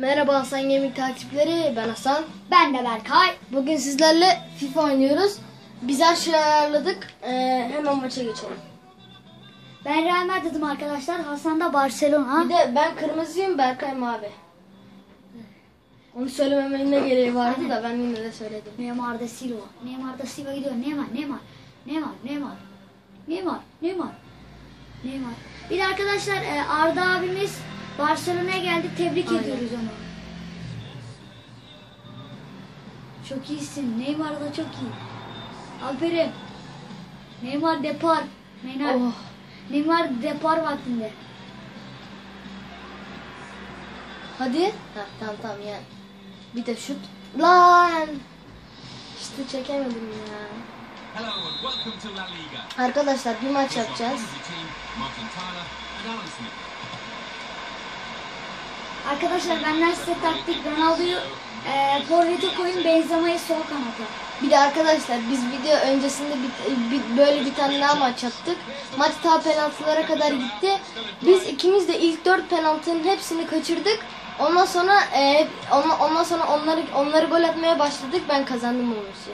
Merhaba Hasan Gemik takipçileri. Ben Hasan. Ben de Berkay. Bugün sizlerle FIFA oynuyoruz. Biz her şeyi ayarladık. Ee, hemen maça geçelim. Ben Real Madrid'im arkadaşlar. Hasan da Barcelona. Bir de ben kırmızıyım, Berkay mavi. Onu söylememenin ne gereği vardı da ben yine de söyledim. Neymar da Silva. Neymar da Silva gidiyor. Neymar, Neymar. Neymar, Neymar. Neymar, Neymar. Neymar. Bir de arkadaşlar e, Arda abimiz Barcelona'ya geldi. Tebrik Aynen. ediyoruz onu. Çok iyisin. Neymar da çok iyi. Aferin. Neymar depar. Neymar, Oh. Neymar depar vaktinde. Hadi. Ha, tamam tamam yani. Bir de şut. Lan. İşte çekemedim ya. Hello and welcome to La Liga. Arkadaşlar bir maç yapacağız. Arkadaşlar benden size taktik Ronaldo'yu e, forvete koyun Benzema'yı sol kanata. Bir de arkadaşlar biz video öncesinde bir, bir- böyle bir tane daha maç yaptık. Maç ta penaltılara kadar gitti. Biz ikimiz de ilk dört penaltının hepsini kaçırdık. Ondan sonra e, ondan, ondan sonra onları onları gol atmaya başladık. Ben kazandım o maçı.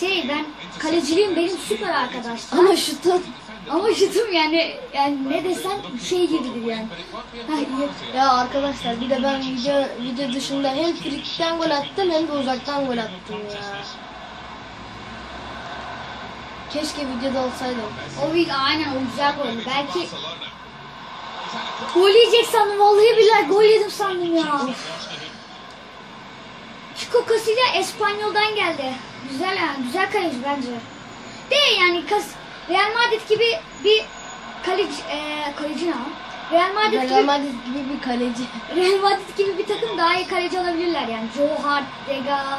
Şey ben kaleciliğim benim süper arkadaşlar. Ama şutun Ama şutum yani yani ne desen şey gibidir yani. Ya arkadaşlar bir de ben video video dışında hem frikikten gol attım hem de uzaktan gol attım ya. Keşke videoda olsaydım. O bir aynen o güzel gol. Belki gol yiyecek sandım. Vallahi billahi gol yedim sandım ya. Chico Casillas Espanyol'dan geldi. Güzel yani. Güzel kaleci bence. De yani Kas Real Madrid gibi bir kaleci e, kaleci ne? Real Madrid Real gibi Madrid gibi bir kaleci. Real Madrid gibi bir takım daha iyi kaleci olabilirler yani. Joe Hart, Dega.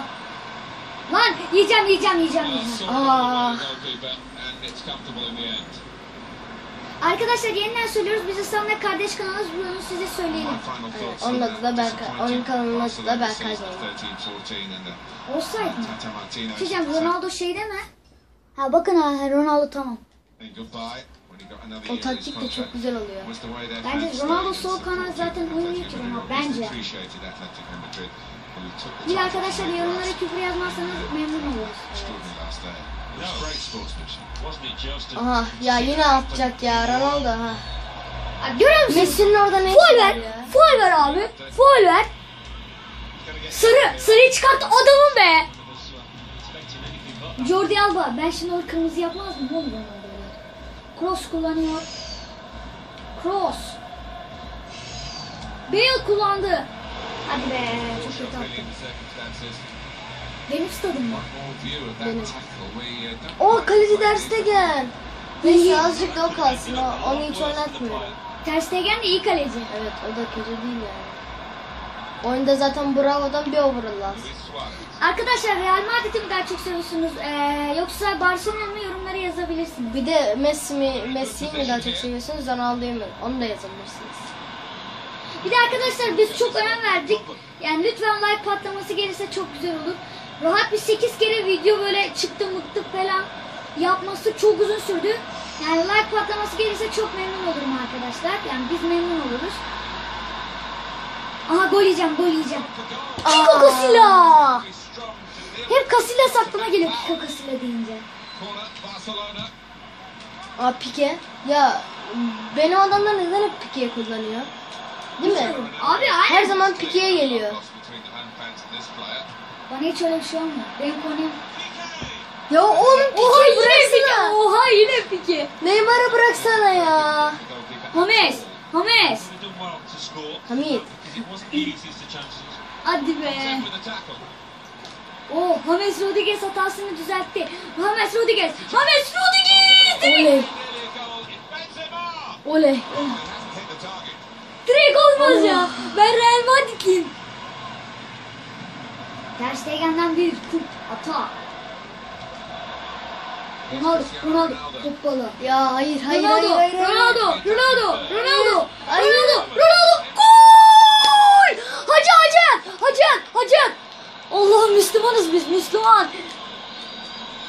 Lan yiyeceğim yiyeceğim yiyeceğim yiyeceğim. Aa. Arkadaşlar yeniden söylüyoruz. Biz İslam'la kardeş kanalımız bunu size söyleyelim. Evet, onun adı da Berkay. Onun kanalının adı da Berkay. Olsaydı mı? Diyeceğim Ronaldo şeyde mi? Ha bakın ha Ronaldo tamam. O taktik de çok güzel oluyor. Bence Ronaldo sol kanat zaten oynuyor ki Ronaldo bence. Bir arkadaşlar yorumlara küfür yazmazsanız memnun oluruz. Aha ya yine atacak ya Ronaldo ha. Görüyor musun? Messi'nin orada ne var ver. ya? Foul ver abi. Foul ver. Sarı. Sarıyı çıkart adamım be. Jordi Alba. Ben şimdi o kırmızı yapmaz mı? Ne oluyor? Cross kullanıyor. Cross. Bale kullandı. Hadi be. Çok kötü attım. Benim stadım mı? O kaleci derste gel. Neyse azıcık da o kalsın. O, onu hiç oynatmıyorum. Ter Stegen de iyi kaleci. Evet o da kötü değil yani. Oyunda zaten Bravo'dan bir overall lazım. Arkadaşlar Real Madrid'i mi daha çok seviyorsunuz? Ee, yoksa Barcelona mı yorumlara yazabilirsiniz. Bir de Messi mi, Messi'yi mi daha çok seviyorsunuz Ronaldo'yu mu? Onu da yazabilirsiniz. Bir de arkadaşlar biz çok önem verdik. Yani lütfen like patlaması gelirse çok güzel olur. Rahat bir 8 kere video böyle çıktı mıktı falan yapması çok uzun sürdü. Yani like patlaması gelirse çok memnun olurum arkadaşlar. Yani biz memnun oluruz. Aha gol yiyeceğim, gol yiyeceğim. Kiko Aa. Casillas! Hep Casillas aklıma geliyor Kiko Casillas deyince. Aa Pike. Ya benim adamlar neden hep Pike'yi kullanıyor? Değil mi? Abi aynen. Her zaman Pike'ye geliyor. Bana hiç öyle bir şey olmuyor. Benim konuğum. Ya oğlum Oha Pike'yi yine pike. Oha yine pike. Neymar'ı bıraksana ya. James. James. Hamit. Hadi be. Oh, James Rodriguez hatasını düzeltti. James Rodriguez. James Rodriguez. Oley. Oley. direkt olmaz ya. Ben Real Madrid'liyim. Ter Stegen'den bir kup hata. Ronaldo, Ronaldo, futbolu. Ya hayır hayır Ronaldo, hayır hayır. hayır. Ronaldo, Ronaldo, Ronaldo, Hayır. Ronaldo, Ronaldo, gol! Hacı, hacı, hacı, hacı. Allah'ım Müslümanız biz, Müslüman.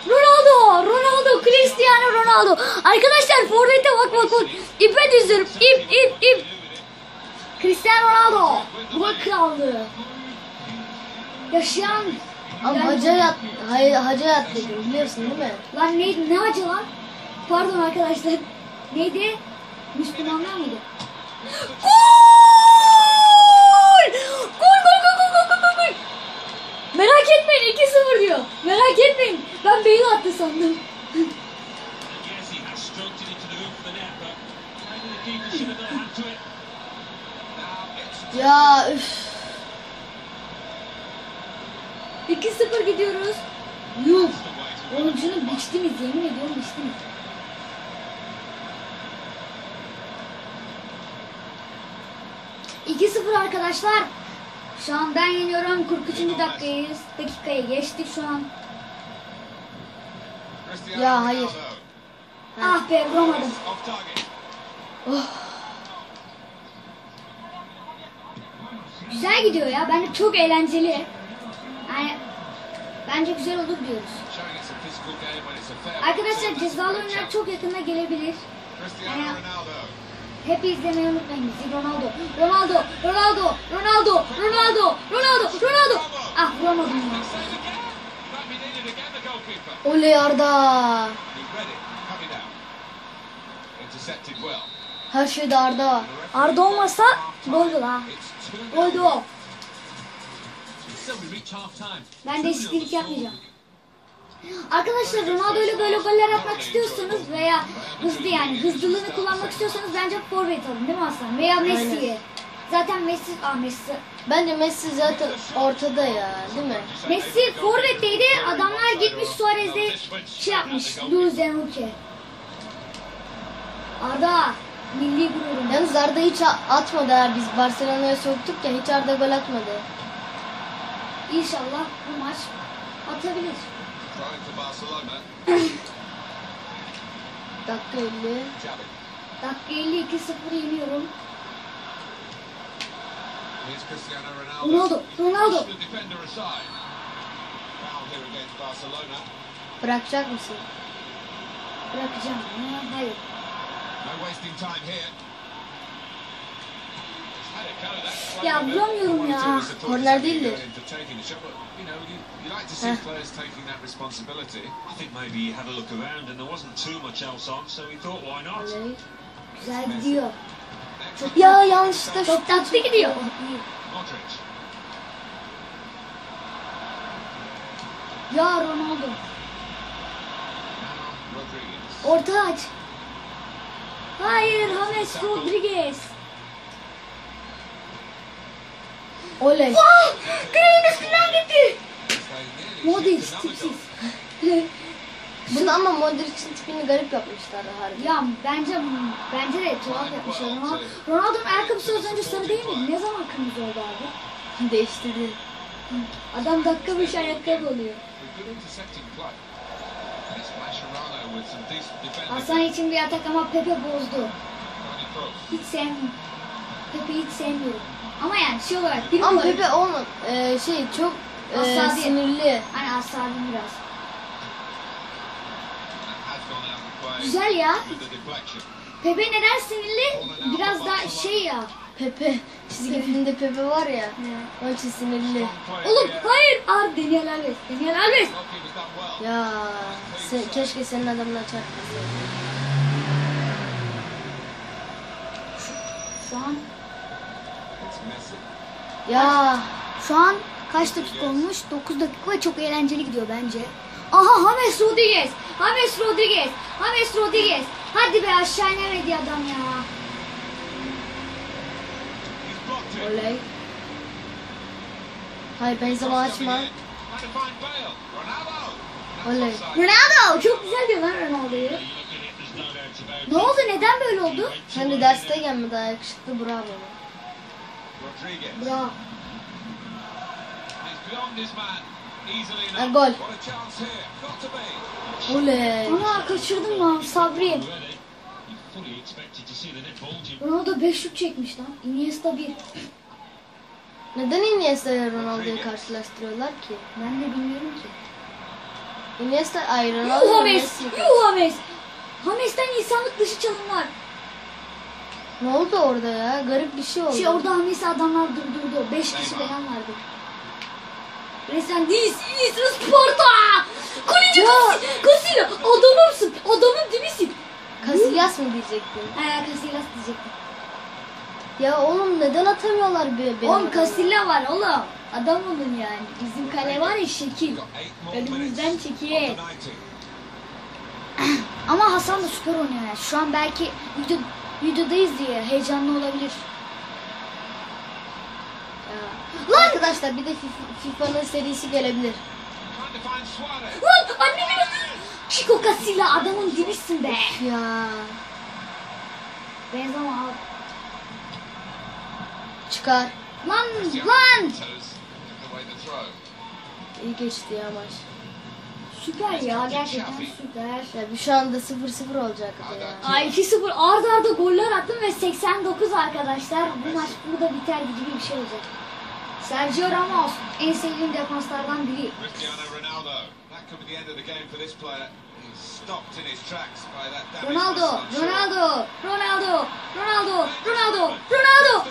Ronaldo, Ronaldo, Cristiano Ronaldo. Arkadaşlar forvete bak bak bak. İpe düzüyorum, ip, ip, ip. Cristiano Ronaldo. Bu krallığı. Yaşayan Ama Yani- hacı hayat, hay, hacı hayat dedim biliyorsun değil mi? Lan neydi? Ne acı lan? Pardon arkadaşlar. Neydi? Müslümanlar mıydı? Gol! Gol gol gol gol gol gol gol. Merak etmeyin 2-0 diyor. Merak etmeyin. Ben Bale attı sandım. Ya üf. 2-0 gidiyoruz. Yuh. to Oyuncunu biçtiniz yemin ediyorum biçtiniz. İki 0 arkadaşlar. Şu an ben yeniyorum. 43. dakikayız. Dakikayı geçtik şu an. Ya, hayır. Ah be vuramadım. Target. Güzel gidiyor ya. Bence çok eğlenceli. Yani bence güzel olur diyoruz. Arkadaşlar cezalı oyunlar çok yakında gelebilir. Yani-. Hep izlemeyi unutmayın bizi. Ronaldo, Ronaldo, Ronaldo, Ronaldo, Ronaldo, Ronaldo, Ronaldo. Ah vuramadım ya. Oley Arda. Her şeyde Arda var. Arda olmasa goldü nil. Goldü o. Ben değişiklik yapmayacağım. Arkadaşlar Ronaldo ile böyle goller atmak istiyorsanız veya hızlı yani hızlılığını kullanmak istiyorsanız bence forvet alın değil mi Aslan? Veya Messi'yi. Zaten Messi, ah Messi. Bence Messi zaten ortada ya değil mi? Messi forvetteydi. Adamlar gitmiş Suarez'de şey yapmış. Luis Enrique. Arda milli gururum. Yalnız Arda hiç atmadı ha. Biz Barcelona'ya soktuk ya hiç Arda gol atmadı. İnşallah bu maç atabilir. Dakika 50. Xavi. Dakika 50 2-0 yeniyorum. Ronaldo. Ronaldo. Bırakacak mısın? Bırakacağım. Ha, hayır. No wasting time here. You, you like to see Heh. Güzel gidiyor. Next, Ya yanlışlıkla Çok tatlı gidiyor. Ya Ronaldo. Orta aç. Hayır James Rodriguez. Oley. Ah! Kalenin üstünden gitti. Modric tipsiz. Bunu ama Modric'in tipini garip yapmışlar harbi. Ya bence bence de tuhaf yapmışlar ama Ronaldo'nun ayakkabısı az önce sarı değil miydi? Ne zaman kırmızı oldu abi? Değiştirdi. Adam dakika başı ayakkabı oluyor. Hasan için bir atak ama Pepe bozdu. Hiç sevmiyorum. Pepe'yi hiç sevmiyorum. Ama yani şey olarak bir Ama olarak Pepe onun e, şey çok e, Asabi. sinirli. hani asabim biraz. Güzel ya. Pepe neden sinirli? Biraz daha şey ya. Pepe. Çizgi filmde Pepe var ya. Onun için sinirli. Oğlum hayır. Ar Daniel Alves. Daniel Alves. Ya se- keşke senin adamına çarpmasaydı. Şu an. Ya Şu an kaç dakika olmuş? 9 dakika ve çok eğlenceli gidiyor bence. Aha James Rodriguez. James Rodriguez. James Rodriguez. Hadi be aşağı inemedi adam ya. Oley. Hayır Benzema açma. Oley. Ronaldo çok güzel diyor lan Ronaldo'yu. Ne oldu? Neden böyle oldu? Hem de dersteyken mi daha bravo. Rodriguez. Bravo. He's beyond his man. Easily enough. gol. What a chance here. Got to be. Oley. Ana kaçırdım lan Sabri. Ronaldo 5 şut çekmiş lan. Iniesta 1. Neden Iniesta ile Ronaldo'yu karşılaştırıyorlar ki? Ben de bilmiyorum ki. Iniesta ay Yuh Ronaldo James. Messi. Yuh James. James'ten insanlık dışı çalımlar. Ne oldu orada ya? Garip bir şey oldu. Şey orada hamlesi adamlar durdurdu. 5 kişi falan vardı. Resmen this is Sparta! Kaleci! Casillas! Adamımsın! Adamın dibisin! Casillas mı diyecektin? Eee Casillas diyecektim. Ya oğlum neden atamıyorlar be, benim Oğlum adamı? Casillas var oğlum. Adam olun yani. Bizim kale var ya şekil. Önümüzden çekil. Ama Hasan da süper oynuyor yani. Şu an belki videodayız diye heyecanlı olabilir. Ya. Arkadaşlar bir de FIFA- FIFA'nın serisi gelebilir. Lan annemin. Chico Casillas adamın dibisin be. Ya Benzema al. çıkar. Lan lan. İyi geçti ya maç. Süper ya gerçekten süper. Ya bir şu anda 0-0 olacaktı ya. Ay 2-0 arda arda goller attım ve 89 arkadaşlar. Bu maç burada biter gibi bir şey olacak. Sergio Ramos en sevdiğim defanslardan biri. Ronaldo. Ronaldo. Ronaldo, Ronaldo, Ronaldo, Ronaldo, Ronaldo.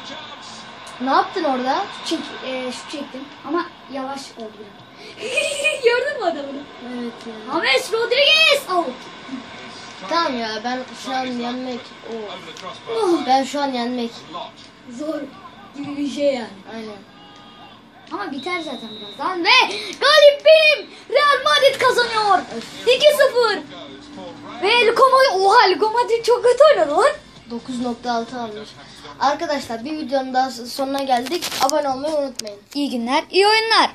Ne yaptın orada? Çek, e, şut çektim ama yavaş oldu. Gördün mü adamını? Evet ya. James Rodriguez. Out. Tamam ya ben şu an yenmek. Oo. crossbar. Ben şu an yenmek. Zor gibi bir şey yani. Aynen. Ama biter zaten birazdan ve galip benim. Real Madrid kazanıyor. 2-0. Goes for Real. Ve Luka Modric, oha Luka Modric çok kötü oynadı lan. 9.6 almış. Arkadaşlar bir videonun daha sonuna geldik. Abone olmayı unutmayın. İyi günler, iyi oyunlar.